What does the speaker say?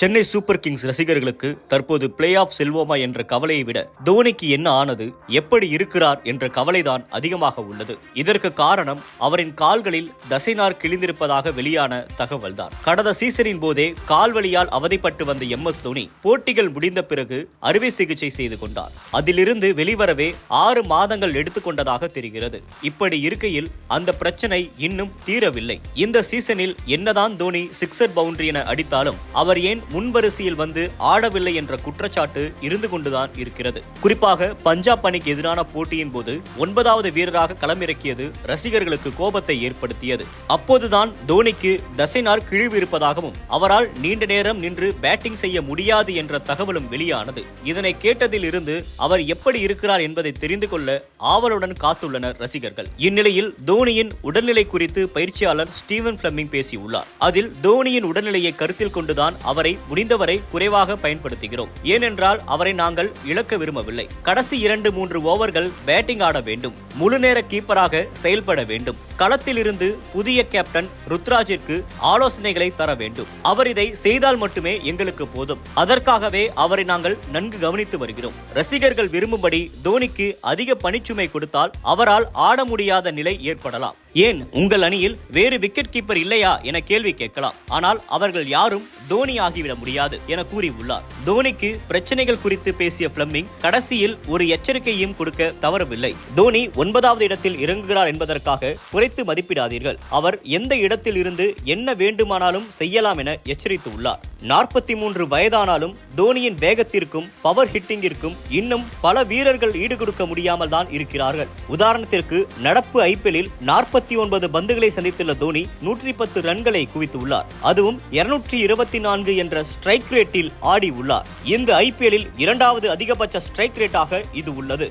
Chennai super Kings ரசிகர்களுக்கு தற்போது play off செல்வோமா என்ற கவலையை விட தோனிக்கு என்ன ஆனது எப்படி இருக்கிறார் என்ற கவலைதான் அதிகமாக உள்ளது. இதற்கு காரணம் அவரின் கால்களில் தசைநார் கிழிந்திருப்பதாக வெளியான தகவல்தான். கடந்த சீசனின் போதே கால்வலியால் அவதிப்பட்டு வந்த எம் எஸ் தோனி போட்டிகள் முடிந்த பிறகு அறுவை சிகிச்சை செய்து கொண்டார். அதிலிருந்து வெளிவரவே ஆறு மாதங்கள் எடுத்துக்கொண்டதாக தெரிகிறது. இப்படி இருக்கையில் அந்த பிரச்சனை இன்னும் தீரவில்லை. இந்த சீசனில் என்னதான் தோனி சிக்ஸர் பவுண்டரி என அடித்தாலும் அவர் ஏன் முன்வரிசையில் வந்து ஆடவில்லை என்ற குற்றச்சாட்டு இருந்து கொண்டுதான் இருக்கிறது. குறிப்பாக பஞ்சாப் அணிக்கு எதிரான போட்டியின் போது ஒன்பதாவது வீரராக களமிறக்கியது ரசிகர்களுக்கு கோபத்தை ஏற்படுத்தியது. அப்போதுதான் தோனிக்கு தசைநார் கிழிவு இருப்பதாகவும் அவரால் நீண்ட நேரம் நின்று பேட்டிங் செய்ய முடியாது என்ற தகவலும் வெளியானது. இதனை கேட்டதில் இருந்து அவர் எப்படி இருக்கிறார் என்பதை தெரிந்து கொள்ள ஆவலுடன் காத்துள்ளனர் ரசிகர்கள். இந்நிலையில் தோனியின் உடல்நிலை குறித்து பயிற்சியாளர் ஸ்டீவன் பிளமிங் பேசியுள்ளார். அதில் தோனியின் உடல்நிலையை கருத்தில் கொண்டுதான் அவரை முடிந்தவரை குறைவாக பயன்படுத்துகிறோம். ஏனென்றால் அவரை நாங்கள் இழக்க விரும்பவில்லை. கடைசி இரண்டு மூன்று ஓவர்கள் பேட்டிங் ஆட வேண்டும். முழு நேர கீப்பராக செயல்பட வேண்டும். களத்திலிருந்து புதிய கேப்டன் ருத்ராஜிற்கு ஆலோசனைகளை தர வேண்டும். அவர் இதை செய்தால் மட்டுமே எங்களுக்கு போதும். அதற்காகவே அவரை நாங்கள் நன்கு கவனித்து வருகிறோம். ரசிகர்கள் விரும்பும்படி தோனிக்கு அதிக பணிச்சுமை கொடுத்தால் அவரால் ஆட முடியாத நிலை ஏற்படலாம். ஏன் உங்கள் அணியில் வேறு விக்கெட் கீப்பர் இல்லையா என கேள்வி கேட்கலாம். ஆனால் அவர்கள் யாரும் தோனி ஆகிவிட முடியாது என கூறியுள்ளார். தோனிக்கு பிரச்சனைகள் குறித்து பேசிய பிளம்மிங் கடைசியில் ஒரு எச்சரிக்கையும் கொடுக்க தவறவில்லை. தோனி ஒன்பதாவது இடத்தில் இறங்குகிறார் என்பதற்காக குறைத்து மதிப்பிடாதீர்கள். அவர் எந்த இடத்தில் இருந்து என்ன வேண்டுமானாலும் செய்யலாம் என எச்சரித்துள்ளார். நாற்பத்தி மூன்று வயதானாலும் தோனியின் வேகத்திற்கும் பவர் ஹிட்டிங்கிற்கும் இன்னும் பல வீரர்கள் ஈடுகொடுக்க முடியாமல் தான் இருக்கிறார்கள். உதாரணத்திற்கு நடப்பு ஐபிஎல்லில் நாற்பத்தி ஒன்பது பந்துகளை சந்தித்துள்ள தோனி நூற்றி பத்து ரன்களை குவித்துள்ளார் அதுவும் இருநூற்றி இருபத்தி நான்கு என்ற ஸ்ட்ரைக் ரேட்டில் ஆடி உள்ளார். இந்த ஐபிஎல்லில் இரண்டாவது அதிகபட்ச ஸ்ட்ரைக் ரேட்டாக இது உள்ளது.